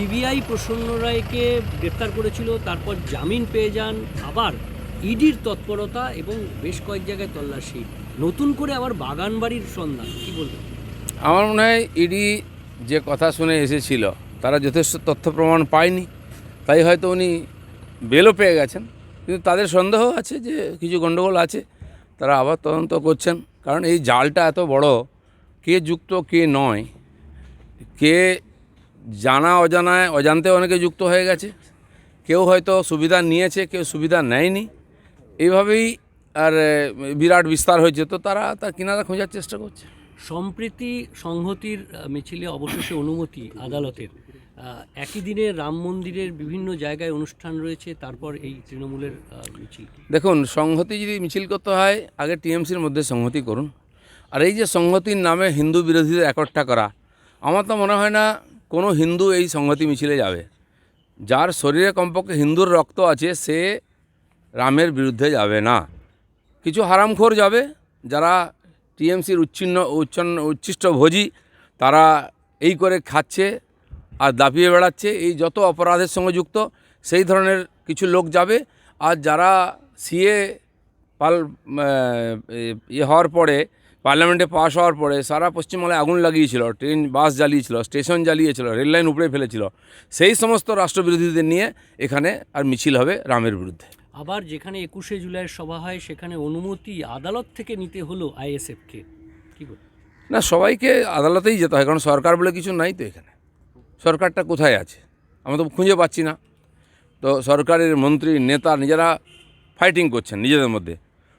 CBI প্রসন্ন রায়কে গ্রেপ্তার করেছিল, তারপর জামিন পেয়ে যান, আবার ইডির তৎপরতা এবং বেশ কয়েক জায়গায় তল্লাশি। নতুন করে আবার বাগানবাড়ির সন্ধান, কি বলবেন? আমার মনে হয় ইডি যে কথা শুনে এসেছিল, তারা যথেষ্ট তথ্য প্রমাণ পায়নি, তাই হয়তো উনি বেলও পেয়ে গেছেন। কিন্তু তাদের সন্দেহ আছে যে কিছু গণ্ডগোল আছে, তারা আবার তদন্ত করছেন। কারণ এই জালটা এত বড়, কে যুক্ত, কে নয়, কে জানা অজানায় অজান্তে অনেকে যুক্ত হয়ে গেছে। কেউ হয়তো সুবিধা নিয়েছে কেউ সুবিধা নেয়নি। এইভাবেই আর বিরাট বিস্তার হয়েছে। তো তারা তার কিনারা খোঁজার চেষ্টা করছে। সম্প্রীতি সংহতির মিছিলে অবশেষে অনুমতি আদালতের। একই দিনে রাম মন্দিরের বিভিন্ন জায়গায় অনুষ্ঠান রয়েছে তারপর এই তৃণমূলের মিছিল। দেখুন সংহতি যদি মিছিল করতে হয় আগে টিএমসির মধ্যে সংহতি করুন। আর এই যে সংহতির নামে হিন্দু বিরোধীদের একটা করা আমার তো মনে হয় না কোনো হিন্দু এই সংহতি মিছিলে যাবে। যার শরীরে কমপক্ষে হিন্দুর রক্ত আছে, সে রামের বিরুদ্ধে যাবে না। কিছু হারামখোর যাবে, যারা টিএমসির উচ্ছিন্ন, উচ্ছন্ন, উচ্ছিষ্ট ভোজি, তারা এই করে খাচ্ছে আর দাপিয়ে বেড়াচ্ছে। এই যত অপরাধের সঙ্গে যুক্ত, সেই ধরনের কিছু লোক যাবে। আর যারা সিএ পাল ইয়ে হওয়ার পরে পার্লামেন্টে পাশ হওয়ার পরে সারা পশ্চিমবাংলায় আগুন লাগিয়েছিল ট্রেন বাস জ্বালিয়েছিল স্টেশন জ্বালিয়েছিল রেললাইন উপড়ে ফেলেছিল। সেই সমস্ত রাষ্ট্রবিরোধীদের নিয়ে এখানে আর মিছিল হবে রামের বিরুদ্ধে। আবার যেখানে একুশে জুলাইয়ের সভা হয় সেখানে অনুমতি আদালত থেকে নিতে হলো আইএসএফকে। কি না সবাইকে আদালতেই যেতে হয় কারণ সরকার বলে কিছু নাই তো এখানে। সরকারটা কোথায় আছে? আমরা তো খুঁজে পাচ্ছি না। তো সরকারের মন্ত্রী নেতা নিজেরা ফাইটিং করছেন নিজেদের মধ্যে।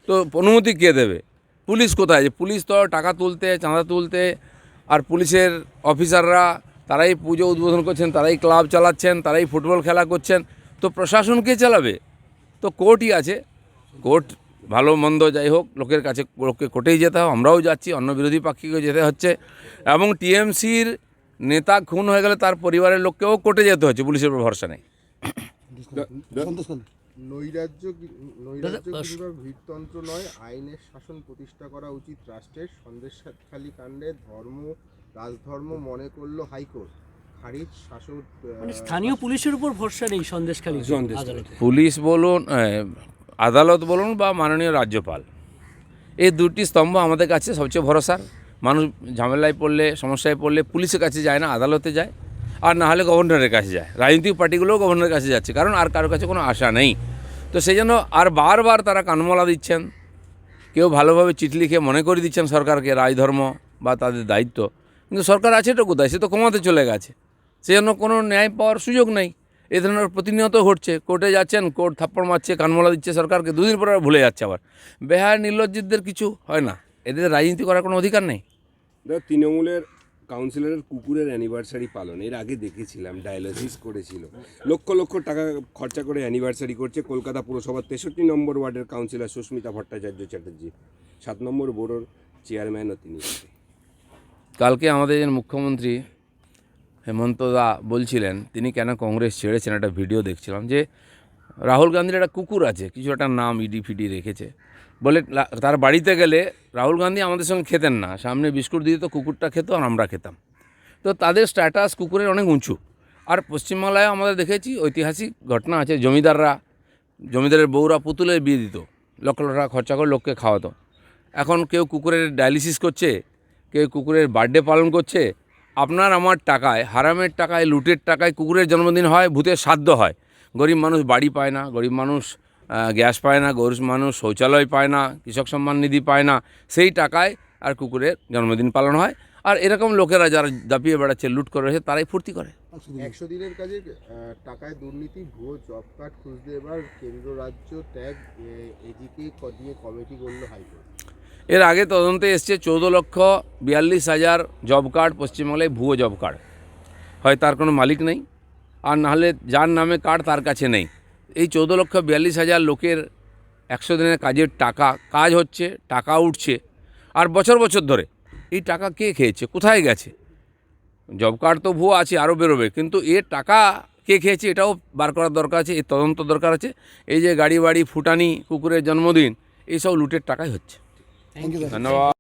তো অনুমতি কে দেবে? পুলিশ কোথায়? যে পুলিশ তো টাকা তুলতে চাঁদা তুলতে আর পুলিশের অফিসাররা তারাই পুজো উদ্বোধন করছেন তারাই ক্লাব চালাচ্ছেন তারাই ফুটবল খেলা করছেন। তো প্রশাসন কে চালাবে? তো কোর্টই আছে। কোর্ট ভালো মন্দ যাই হোক লোকের কাছে লোককে কোর্টেই যেতে হয় আমরাও যাচ্ছি অন্য বিরোধী পাক্ষিকে যেতে হচ্ছে। এবং টিএমসির নেতা খুন হয়ে গেলে তার পরিবারের লোককেও কোর্টে যেতে হচ্ছে পুলিশের উপর ভরসা নেই। নৈরাজ্য নৈরাজ্য কিংবা ভিড়তন্ত্র নয় আইনের শাসন প্রতিষ্ঠা করা উচিত রাষ্ট্রের সন্দেশখালী কাণ্ডে ধর্ম রাজধর্ম মনে করল হাইকোর্ট। খারিজ শাসক মানে স্থানীয় পুলিশের উপর ভরসা নেই সন্দেশখালী আদালতে। পুলিশ বলুন আদালত বলুন বা মাননীয় রাজ্যপাল। এই দুটি স্তম্ভ আমাদের কাছে সবচেয়ে ভরসার মানুষ ঝামেলায় পড়লে সমস্যায় পড়লে পুলিশের কাছে যায় না আদালতে যায়। আর না হলে গভর্নরের কাছে যায়। রাজনৈতিক পার্টিগুলোও গভর্নরের কাছে যাচ্ছে। কারণ আর কারোর কাছে কোনো আশা নেই। তো সেই জন্য আর বারবার তারা কানমলা দিচ্ছেন। কেউ ভালোভাবে চিঠি লিখে মনে করে দিচ্ছেন সরকারকে রাজধর্ম বা তাদের দায়িত্ব। কিন্তু সরকার আছে তো কোথায়? সে তো কমাতে চলে গেছে। সেজন্য কোনো ন্যায় পাওয়ার সুযোগ নেই। এ ধরনের প্রতিনিয়ত ঘটছে। কোর্টে যাচ্ছেন, কোর্ট থাপ্পড় মারছে, কানমলা দিচ্ছে সরকারকে। দুদিন পরে ভুলে যাচ্ছে আবার। বেহার নির্লজ্জিতদের কিছু হয় না। এদের রাজনীতি করার কোনো অধিকার নেই। তৃণমূলের কাউন্সিলরের কুকুরের অ্যানিভার্সারি পালন, এর আগে দেখেছিলাম ডায়ালিসিস করেছিল। লক্ষ লক্ষ টাকা খরচা করে অ্যানিভার্সারি করছে কলকাতা পুরসভার তেষট্টি নম্বর ওয়ার্ডের কাউন্সিলর সুস্মিতা ভট্টাচার্য চ্যাটার্জি, সাত নম্বর বোর্ডের চেয়ারম্যানও তিনি। কালকে আমাদের মুখ্যমন্ত্রী হেমন্ত দা বলছিলেন, তিনি কেন কংগ্রেস ছেড়েছেন, একটা ভিডিও দেখছিলাম যে রাহুল গান্ধীর একটা কুকুর আছে, কিছু একটা নাম ইডি ফিডি রেখেছে। বলে তার বাড়িতে গেলে রাহুল গান্ধী আমাদের সঙ্গে খেতেন না। সামনে বিস্কুট দিয়ে তো কুকুরটা খেত, আর আমরা খেতাম। তো তাদের স্ট্যাটাস কুকুরের অনেক উঁচু। আর পশ্চিমবাংলায় আমাদের দেখেছি ঐতিহাসিক ঘটনা আছে, জমিদাররা, জমিদারের বউরা পুতুলের বিয়ে দিত। লক্ষ লক্ষ টাকা খরচা করে লোককে খাওয়াতো। এখন কেউ কুকুরের ডায়ালিসিস করছে, কেউ কুকুরের বার্থডে পালন করছে। আপনার আমার টাকায়, হারামের টাকায়, লুটের টাকায় কুকুরের জন্মদিন হয়, ভূতের সাধ্য হয়। গরিব মানুষ বাড়ি পায় না, গরিব মানুষ গ্যাস পায় না গরিব মানুষ শৌচালয় পায় না কৃষক সম্মান নিধি পায় না সেই টাকায় আর কুকুরের জন্মদিন পালন হয়। আর এরকম লোকেরা যারা দাপিয়ে বেড়াচ্ছে লুট করে রয়েছে তারাই ফুর্তি করে। একশো দিনের কাজে টাকায় দুর্নীতি ভুয়ো জব কার্ড খুঁজতে এবার কেন্দ্র রাজ্য ট্যাগ এজিকে দিয়ে কমিটি করল হাইকোর্ট। এর আগে তদন্তে এসছে চৌদ্দ লক্ষ বিয়াল্লিশ হাজার জব কার্ড পশ্চিমবাংলায় ভুয়ো জব কার্ড। হয় তার কোনো মালিক নেই আর নাহলে যার নামে কার্ড তার কাছে নেই। এই চৌদ্দ লক্ষ বিয়াল্লিশ হাজার লোকের একশো দিনের কাজের টাকা কাজ হচ্ছে টাকা উঠছে। আর বছর বছর ধরে এই টাকা কে খেয়েছে? কোথায় গেছে? জব কার্ড তো ভুয়ো আছে আরও বেরোবে। কিন্তু এর টাকা কে খেয়েছে এটাও বার করার দরকার আছে এর তদন্ত দরকার আছে। এই যে গাড়ি বাড়ি ফুটানি কুকুরের জন্মদিন এইসব লুটের টাকাই হচ্ছে। থ্যাংক ধন্যবাদ।